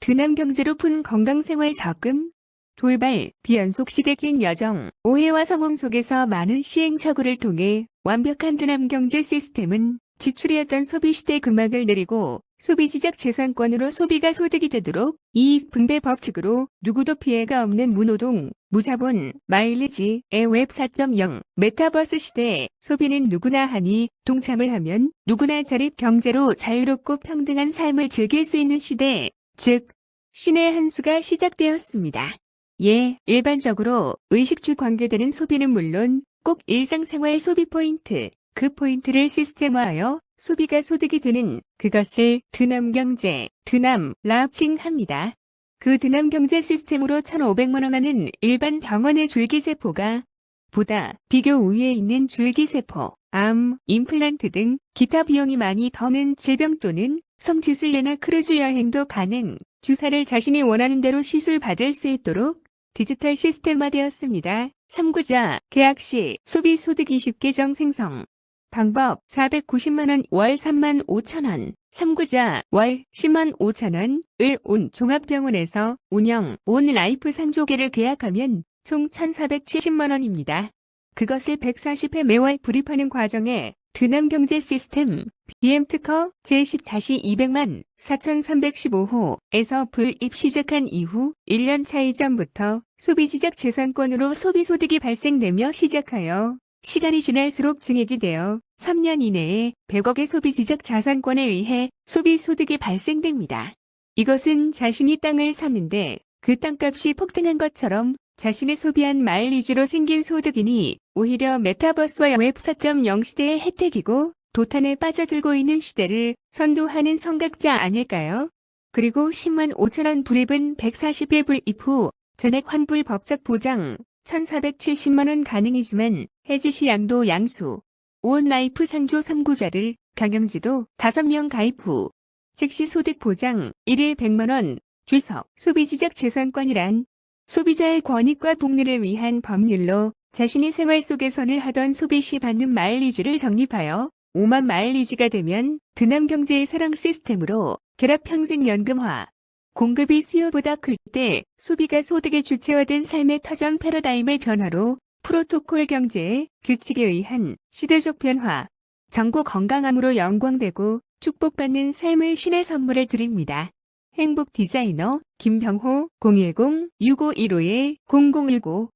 드남 경제로 푼 건강생활 적금, 돌발, 비연속 시대 긴 여정, 오해와 성공 속에서 많은 시행착오를 통해 완벽한 드남 경제 시스템은 지출이었던 소비시대 금막을 내리고 소비지적 재산권으로 소비가 소득이 되도록 이익 분배 법칙으로 누구도 피해가 없는 무노동, 무자본, 마일리지, 에웹 4.0, 메타버스 시대에 소비는 누구나 하니 동참을 하면 누구나 자립 경제로 자유롭고 평등한 삶을 즐길 수 있는 시대, 즉, 신의 한 수가 시작되었습니다. 예, 일반적으로 의식주 관계되는 소비는 물론 꼭 일상생활 소비 포인트, 그 포인트를 시스템화하여 소비가 소득이 되는 그것을 드남경제, 드남라 칭합니다. 그 드남경제 시스템으로 1,500만 원 하는 일반 병원의 줄기세포가 보다 비교 우위에 있는 줄기세포, 암, 임플란트 등 기타 비용이 많이 더는 질병 또는 성지순례나 크루즈 여행도 가능, 주사를 자신이 원하는 대로 시술 받을 수 있도록 디지털 시스템화되었습니다. 참고자, 계약 시 소비 소득 20계정 생성. 방법 490만원 월 3만 5천원, 참고자 월 10만 5천원, 을 온 종합병원에서 운영 온 라이프 상조계를 계약하면 총 1,470만원입니다. 그것을 140회 매월 불입하는 과정에 드남경제 시스템 BM 특허 제10-200만 4315호에서 불입 시작한 이후 1년 차 이전부터 소비지적 재산권으로 소비소득이 발생되며 시작하여 시간이 지날수록 증액이 되어 3년 이내에 100억의 소비지적 자산권에 의해 소비소득이 발생됩니다. 이것은 자신이 땅을 샀는데 그 땅값이 폭등한 것처럼 자신의 소비한 마일리지로 생긴 소득이니 오히려 메타버스와 웹 4.0 시대의 혜택이고 도탄에 빠져들고 있는 시대를 선도하는 성각자 아닐까요? 그리고 10만 5천원 불입은 140일 불입 후 전액 환불 법적 보장 1470만원 가능이지만 해지 시 양도 양수 온 라이프 상조 3구자를 경영지도 5명 가입 후 즉시 소득 보장 1일 100만원 주석 소비지적 재산권이란 소비자의 권익과 복리를 위한 법률로 자신이 생활 속에 선을 하던 소비 시 받는 마일리지를 적립하여 5만 마일리지가 되면 드남경제의 사랑 시스템으로 결합평생연금화 공급이 수요보다 클 때 소비가 소득의 주체화된 삶의 터전 패러다임의 변화로 프로토콜 경제의 규칙에 의한 시대적 변화, 정고 건강함으로 영광되고 축복받는 삶을 신의 선물을 드립니다. 행복 디자이너 김병호 010-6515-0019